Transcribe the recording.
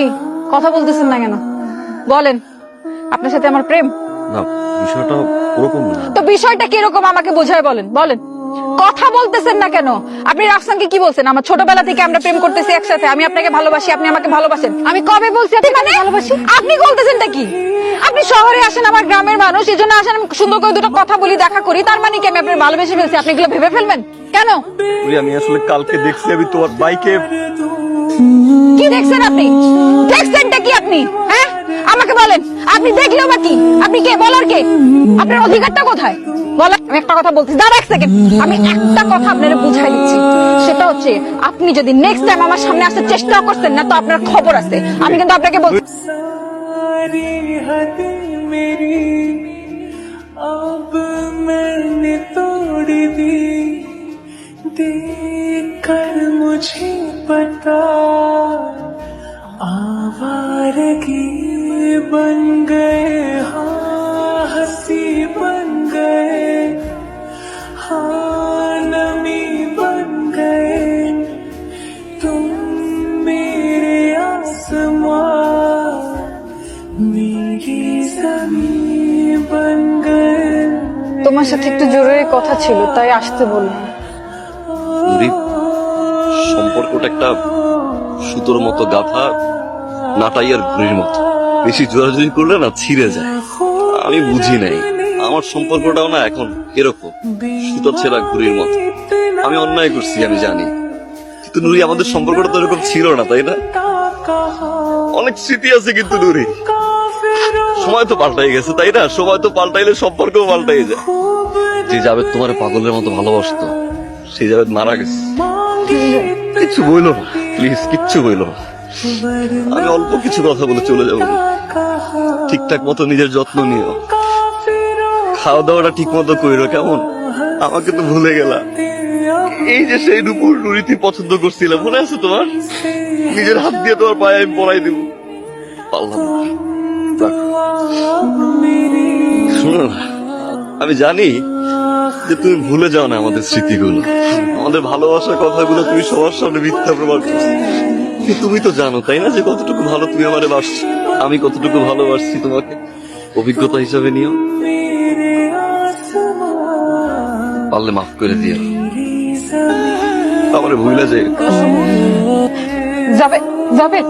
কি? কথা বলতেছেন না কেন? বলেন। আপনার সাথে আমার প্রেম। না বিষয়টা ওরকম না। তো বিষয়টা কীরকম আমাকে বোঝায় বলেন বলেন। কথা বলতেছেন না কেন? আপনি রাফসানকে কি বলছেন? আমার ছোটবেলা থেকে আমরা প্রেম করতেছি একসাথে। আমি আপনাকে ভালোবাসি আপনি আমাকে ভালোবাসেন। আমি কবে বলছি আপনি মানে ভালোবাসি? আপনি বলতেছেনটা কি? আপনি শহরে আসেন আমার গ্রামের মানুষ এই জন্য আসেন আমি সুন্দর করে দুটো কথা বলি দেখা করি। তার মানে কি আমি আপনার ভালোবেসে ফেলছি? আপনি এগুলো ভেবে ফেলবেন? কেন? আমি আসলে কালকে দেখছি আমি তোমার বাইকে কি দেখছেন আপনি? দেখছেনটা কি আপনি? হ্যাঁ? আমাকে বলেন, আপনি দেখলেও বা কি? আপনি কে? বলার কে? আপনার অধিকারটা কোথায়? বলেন, আমি একটা কথা বলছি, দাঁড়া এক সেকেন্ড আমি একটা কথা আপনার বুঝাই দিচ্ছি। সেটা হচ্ছে, আপনি যদি নেক্সট টাইম আমার সামনে আসার চেষ্টা করছেন না, তো আপনার খবর আছে। আমি কিন্তু আপনাকে বলছি देख कर मुझे पता आवारगी बन गए हाँ हंसी बन गए हाँ नमी बन गए तुम मेरे आसमां मेरी जमीन बन गए তোমার সাথে একটু জরুরি কথা ছিল তাই আসতে বললাম নুরি, সম্পর্কটা একটা সুতোর মতো গাথা নাটাইয়ার ঘুড়ির মতো। বেশি জোরাজুরি করলে না ছিঁড়ে যায়। আমি বুঝি নাই। আমার সম্পর্কটাও না এখন এরকম সুতোর ছেঁড়া ঘুড়ির মতো। আমি অন্যায় করছি আমি জানি। কিন্তু নুরি আমাদের সম্পর্কটা তো এরকম ছিল না তাই না? অনেক স্মৃতি আছে কিন্তু নুরি। সময় তো পাল্টাই গেছে তাই না? সময় তো পাল্টাইলে সম্পর্কও পাল্টাই যায়। যে যাবে তোমার পাগলের মতো ভালোবাসতো। সেই যাবে মারা গেছে। কিচ্ছু বইলো না প্লিজ কিচ্ছু বইলো না। আমি অল্প কিছু কথা বলে চলে যাব। ঠিকঠাক মতো নিজের যত্ন নিও। খাওয়া দাওয়াটা ঠিক মতো কইরো, কেমন? আমাকে তো ভুলে গেলা। এই যে সেই দুপুর নুরিতি পছন্দ করছিলাম, মনে আছে তোমার? নিজের হাত দিয়ে তোমার পায়ে আমি পড়াই দিব। পারলাম আমি জানি যে তুমি ভুলে যাও না আমাদের স্মৃতিগুলো। আমাদের ভালোবাসার কথাগুলো তুমি সবার সামনে মিথ্যা প্রমাণ করছ। তুমি তো জানো, তাই না, যে কতটুকু ভালো তুমি আমারে বাসছো? আমি কতটুকু ভালোবাসছি তোমাকে? অভিজ্ঞতা হিসাবে নিও। পারলে মাফ করে দিও। আমারে ভুলে যে যাবে যাবে।